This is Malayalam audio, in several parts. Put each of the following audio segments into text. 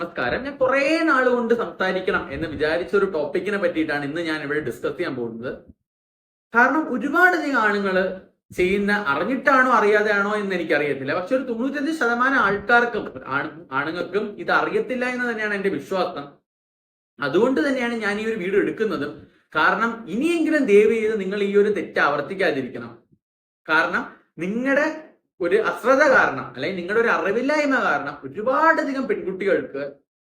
നമസ്കാരം. ഞാൻ കുറെ നാൾ കൊണ്ട് സംസാരിക്കണം എന്ന് വിചാരിച്ച ഒരു ടോപ്പിക്കിനെ പറ്റിയിട്ടാണ് ഇന്ന് ഞാൻ ഇവിടെ ഡിസ്കസ് ചെയ്യാൻ പോകുന്നത്. കാരണം ഒരുപാട് അധികം ആണുങ്ങൾ ചെയ്യുന്ന അറിഞ്ഞിട്ടാണോ അറിയാതെയാണോ എന്ന് എനിക്കറിയത്തില്ല. പക്ഷെ ഒരു തൊണ്ണൂറ്റഞ്ച് ശതമാനം ആൾക്കാർക്കും ആണുങ്ങൾക്കും ഇത് അറിയത്തില്ല എന്ന് തന്നെയാണ് എന്റെ വിശ്വാസം. അതുകൊണ്ട് തന്നെയാണ് ഞാൻ ഈ ഒരു വീഡിയോ എടുക്കുന്നതും. കാരണം ഇനിയെങ്കിലും ദയവ് ചെയ്ത് നിങ്ങൾ ഈ ഒരു തെറ്റ് ആവർത്തിക്കാതിരിക്കണം. കാരണം നിങ്ങളുടെ ഒരു അശ്രദ്ധ കാരണം അല്ലെങ്കിൽ നിങ്ങളുടെ ഒരു അറിവില്ലായ്മ കാരണം ഒരുപാടധികം പെൺകുട്ടികൾക്ക്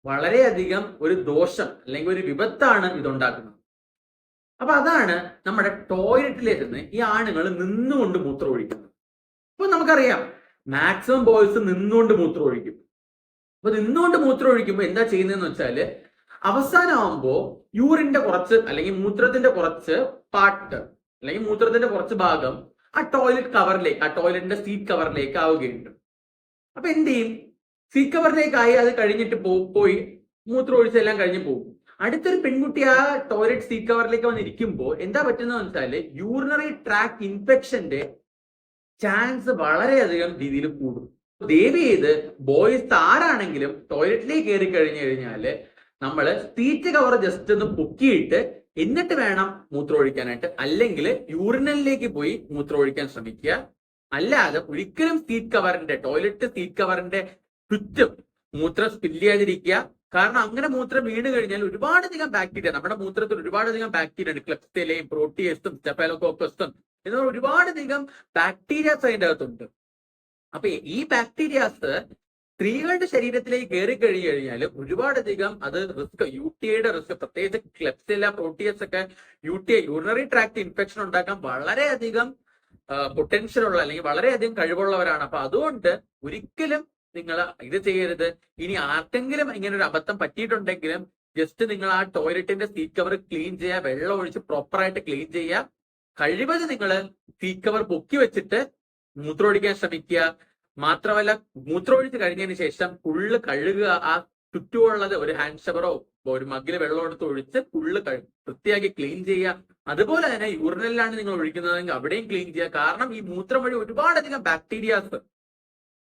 വളരെയധികം ഒരു ദോഷം അല്ലെങ്കിൽ ഒരു വിപത്താണ് ഇതുണ്ടാക്കുന്നത്. അപ്പൊ അതാണ് നമ്മുടെ ടോയ്ലറ്റിലിരുന്ന് ഈ ആണുങ്ങൾ നിന്നുകൊണ്ട് മൂത്രം ഒഴിക്കുന്നത് അപ്പൊ നമുക്കറിയാം മാക്സിമം ബോയ്സ് നിന്നുകൊണ്ട് മൂത്രം ഒഴിക്കും അപ്പൊ നിന്നുകൊണ്ട് മൂത്രം ഒഴിക്കുമ്പോൾ എന്താ ചെയ്യുന്നതെന്ന് വെച്ചാൽ അവസാനമാകുമ്പോ യൂറിന്റെ കുറച്ച് അല്ലെങ്കിൽ മൂത്രത്തിന്റെ കുറച്ച് പാട്ട് അല്ലെങ്കിൽ മൂത്രത്തിന്റെ കുറച്ച് ഭാഗം ആ ടോയ്ലറ്റ് കവറിലേക്ക് ആ ടോയ്ലറ്റിന്റെ സീറ്റ് കവറിലേക്ക് ആവുകയുണ്ട്. അപ്പൊ എന്ത് ചെയ്യും? സീറ്റ് കവറിലേക്കായി അത് കഴിഞ്ഞിട്ട് പോയി മൂത്രം ഒഴിച്ചെല്ലാം കഴിഞ്ഞ് പോകും. അടുത്തൊരു പെൺകുട്ടി ആ ടോയ്ലറ്റ് സീറ്റ് കവറിലേക്ക് വന്നിരിക്കുമ്പോൾ എന്താ പറ്റുന്നത് വെച്ചാൽ യൂറിനറി ട്രാക്ക് ഇൻഫെക്ഷന്റെ ചാൻസ് വളരെയധികം രീതിയിൽ കൂടും. ദേവി ചെയ്ത് ബോയ്സ് ആരാണെങ്കിലും ടോയ്ലറ്റിലേക്ക് കയറി കഴിഞ്ഞു കഴിഞ്ഞാൽ നമ്മൾ സീറ്റ് കവർ ജസ്റ്റ് ഒന്ന് പൊക്കിയിട്ട് എന്നിട്ട് വേണം മൂത്രം ഒഴിക്കാനായിട്ട് അല്ലെങ്കിൽ യൂറിനലിലേക്ക് പോയി മൂത്രം ഒഴിക്കാൻ ശ്രമിക്കുക. അല്ലാതെ ഒരിക്കലും സീറ്റ് കവറിന്റെ ടോയ്ലറ്റ് സീറ്റ് കവറിന്റെ ചുറ്റും മൂത്രം സ്പില്ല് ചെയ്യാതിരിക്കുക. കാരണം അങ്ങനെ മൂത്രം വീണ് കഴിഞ്ഞാൽ ഒരുപാടധികം ബാക്ടീരിയ നമ്മുടെ മൂത്രത്തിൽ ഒരുപാടധികം ബാക്ടീരിയ ഉണ്ട്. ക്ലെപ്റ്റയിലെയും പ്രോട്ടിയസും സ്റ്റെഫലോകോക്കസും എന്ന ഒരുപാടധികം ബാക്ടീരിയാസ് അതിന്റെ അകത്തുണ്ട്. അപ്പൊ ഈ ബാക്ടീരിയാസ് സ്ത്രീകളുടെ ശരീരത്തിലേക്ക് കയറി കഴിഞ്ഞു കഴിഞ്ഞാൽ ഒരുപാടധികം അത് റിസ്ക് യു ടി ഐയുടെ റിസ്ക് പ്രത്യേകിച്ച് ക്ലെപ്സില പ്രോട്ടിയസ് ഒക്കെ U T I urinary tract infection ഉണ്ടാക്കാൻ വളരെയധികം പൊട്ടൻഷ്യൽ ഉള്ള അല്ലെങ്കിൽ വളരെയധികം കഴിവുള്ളവരാണ്. അപ്പൊ അതുകൊണ്ട് ഒരിക്കലും നിങ്ങൾ ഇത് ചെയ്യരുത്. ഇനി ആർക്കെങ്കിലും ഇങ്ങനെ ഒരു അബദ്ധം പറ്റിയിട്ടുണ്ടെങ്കിലും ജസ്റ്റ് നിങ്ങൾ ആ ടോയ്ലറ്റിന്റെ സീറ്റ് കവർ ക്ലീൻ ചെയ്യുക വെള്ളം ഒഴിച്ച് പ്രോപ്പറായിട്ട് ക്ലീൻ ചെയ്യുക കഴിവത് നിങ്ങൾ സീറ്റ് കവർ പൊക്കി വെച്ചിട്ട് മൂത്രമൊഴിക്കാൻ ശ്രമിക്കുക. മാത്രമല്ല മൂത്രമൊഴിച്ച് കഴിഞ്ഞതിന് ശേഷം ഫുള്ള് കഴുകുക. ആ ചുറ്റുമുള്ളത് ഒരു ഹാൻഡ് ഷവറോ ഒരു മഗ്ഗിൽ വെള്ളം എടുത്ത് ഒഴിച്ച് ഫുള്ള് വൃത്തിയാക്കി ക്ലീൻ ചെയ്യുക. അതുപോലെ തന്നെ യൂറിനലിലാണ് നിങ്ങൾ ഒഴിക്കുന്നതെങ്കിൽ അവിടെയും ക്ലീൻ ചെയ്യുക. കാരണം ഈ മൂത്രം വഴി ഒരുപാടധികം ബാക്ടീരിയാസ്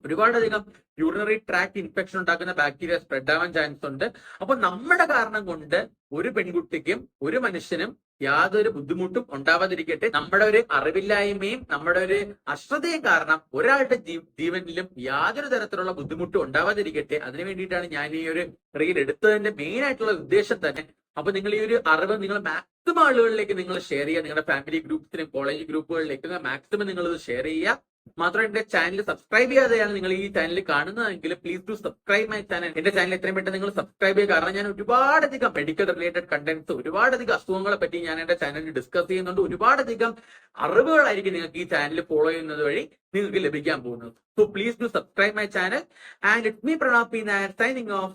ഒരുപാടധികം യൂറിനറി ട്രാക്ട് ഇൻഫെക്ഷൻ ഉണ്ടാക്കുന്ന ബാക്ടീരിയ സ്പ്രെഡ് ആവാൻ ചാൻസ് ഉണ്ട്. അപ്പൊ നമ്മുടെ കാരണം കൊണ്ട് ഒരു പെൺകുട്ടിക്കും ഒരു മനുഷ്യനും യാതൊരു ബുദ്ധിമുട്ടും ഉണ്ടാവാതിരിക്കട്ടെ. നമ്മുടെ ഒരു അറിവില്ലായ്മയും നമ്മുടെ ഒരു അശ്രദ്ധയും കാരണം ഒരാളുടെ ജീവനിലും യാതൊരു തരത്തിലുള്ള ബുദ്ധിമുട്ടും ഉണ്ടാവാതിരിക്കട്ടെ. അതിനു വേണ്ടിയിട്ടാണ് ഞാൻ ഈ ഒരു റീൽ എടുത്തതിന്റെ മെയിൻ ആയിട്ടുള്ള ഉദ്ദേശം തന്നെ. അപ്പൊ നിങ്ങൾ ഈ ഒരു അറിവ് നിങ്ങൾ മാക്സിമം ആളുകളിലേക്ക് നിങ്ങൾ ഷെയർ ചെയ്യുക. നിങ്ങളുടെ ഫാമിലി ഗ്രൂപ്പ്സിനും കോളേജ് ഗ്രൂപ്പുകളിലേക്ക് മാക്സിമം നിങ്ങൾ ഇത് ഷെയർ ചെയ്യുക. മാത്രം എന്റെ ചാനൽ സബ്സ്ക്രൈബ് ചെയ്യാതെയാണ് നിങ്ങൾ ഈ ചാനൽ കാണുന്നതെങ്കിൽ please to subscribe my channel എന്റെ ചാനൽ എത്രയും പെട്ടെന്ന് നിങ്ങൾ സബ്സ്ക്രൈബ് ചെയ്യുക. കാരണം ഞാൻ ഒരുപാടധികം മെഡിക്കൽ റിലേറ്റഡ് കണ്ടന്റ്സ് ഒരുപാടധികം അസുഖങ്ങളെ പറ്റി ഞാൻ എന്റെ ചാനലിൽ ഡിസ്കസ് ചെയ്യുന്നുണ്ട്. ഒരുപാടധികം അറിവുകളായിരിക്കും നിങ്ങൾക്ക് ഈ ചാനൽ ഫോളോ ചെയ്യുന്നത് വഴി നിങ്ങൾക്ക് ലഭിക്കാൻ പോകുന്നത്. So please to subscribe my channel and it me Pranav signing off